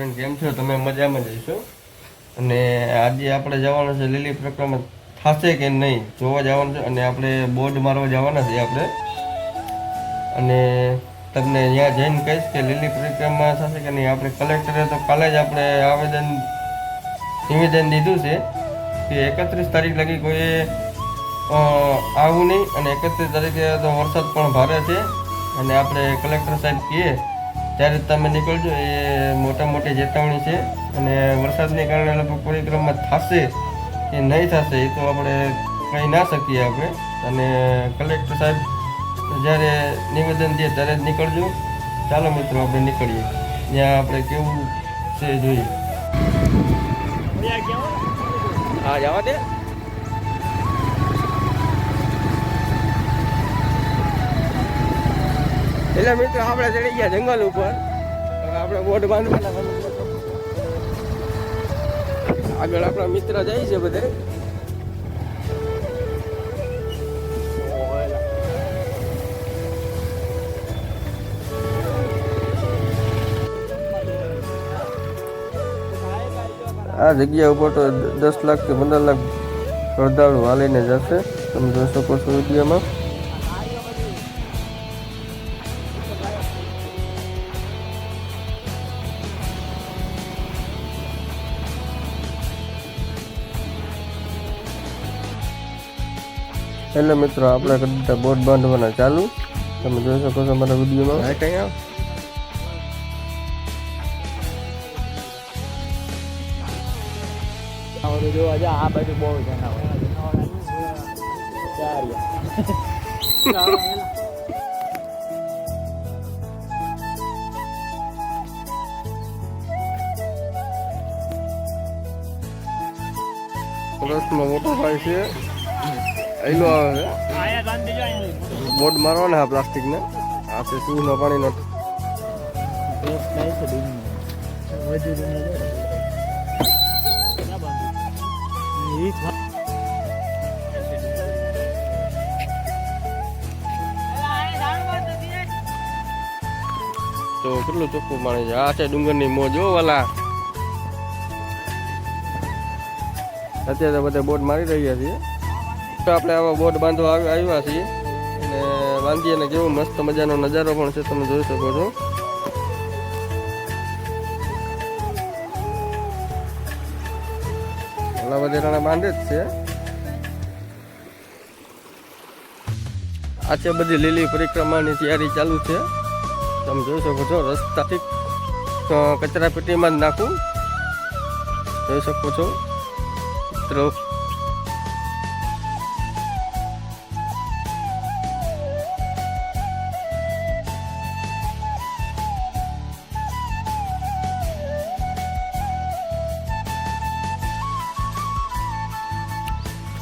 Friend કેમ છો? તમે મજામાં જઈશો અને આજે આપણે જવાનું છે લીલી પ્રક્રમા થશે કે નહીં જોવા જવાનું છે. અને આપણે બોર્ડ મારવા જવાના છીએ આપણે. અને તમને ત્યાં જઈને કહીશ કે લીલી પરિક્રમા થશે કે નહીં. આપણે કલેક્ટરે તો કાલે જ આપણે આવેદન નિવેદન દીધું છે કે એકત્રીસ તારીખ લગી કોઈએ અ, આવું નહીં. અને એકત્રીસ તારીખે તો વરસાદ પણ ભારે છે. અને આપણે કલેક્ટર સાહેબ કહીએ ત્યારે તમે નીકળજો, એ મોટા મોટી ચેતવણી છે અને વરસાદને કારણે લગભગ પરિક્રમા થશે કે નહીં થશે, એ તો આપણે કહી ના શકીએ આપણે. અને કલેક્ટર સાહેબ, જ્યારે નિવેદન દે ત્યારે જ નીકળજો. ચાલો મિત્રો, આપણે નીકળીએ. ત્યાં આપણે કેવું છે જોઈએ. હા જવા દે. એટલે મિત્રો આપણે ચડી ગયા જંગલ ઉપર. આપણે બોટ બાંધવાના આગળ આપણા મિત્ર જાય છે બધે. આ જગ્યા ઉપર તો દસ લાખ કે પંદર લાખ શ્રદ્ધાળુ હાલીને જશે. તમે જોઈ શકો છો વિડીયોમાં. એટલે મિત્રો આપણે કરી દીધા બોટ બાંધવાના ચાલુ તમે જોઈ શકો છો અમારા વિડીયોમાં હા કઈ આવ આવડું જોવા જા આ બાજુ બહુ જનાવર પ્રશ્ન મોટો ભાઈ છે એલો આવે બોટ મારવાના આ પ્લાસ્ટિકને. આ છે સૂનો પાણીનો? તો કેટલું ચોખ્ખું પાણી છે? આ છે ડુંગરની મોજ જો વાલા. અત્યારે તો બધા બોટ મારી રહ્યા છીએ. આપણે આવા બોટ બાંધવા આવી- આવ્યા છીએ. અને બાંધીએ ને કેવો મસ્ત મજાનો નજારો પણ છે, તમે જોઈ શકો છો. ઘણા બધા બાંધે જ છે. આ છે બધી લીલી પરિક્રમાની તૈયારી ચાલુ છે. તમે જોઈ શકો છો રસ્તાથી કચરા પેટીમાં જ નાખું. જોઈ શકો છો. મિત્રો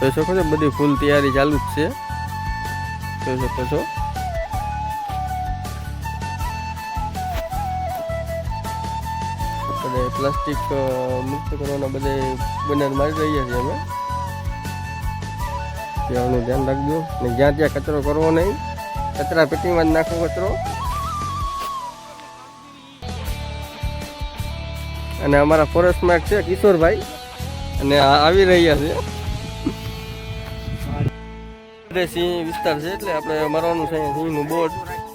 જોઈ શકો છો બધી ફૂલ તૈયારી ચાલુ જ છે. જોઈ શકો છો અને પ્લાસ્ટિક મુક્ત કરવાના બધે બનાર મારી રહ્યા છીએ અમે. ત્યાંનું ધ્યાન રાખજો. ને જ્યાં ત્યાં કચરો કરવો નહીં, કચરા પેટીમાં જ નાખો કચરો. અને અમારા ફોરેસ્ટમાં એક છે કિશોરભાઈ. અને આવી રહ્યા છે. સિંહ વિસ્તાર છે એટલે આપણે મરવાનું છે સિંહનું બોર્ડ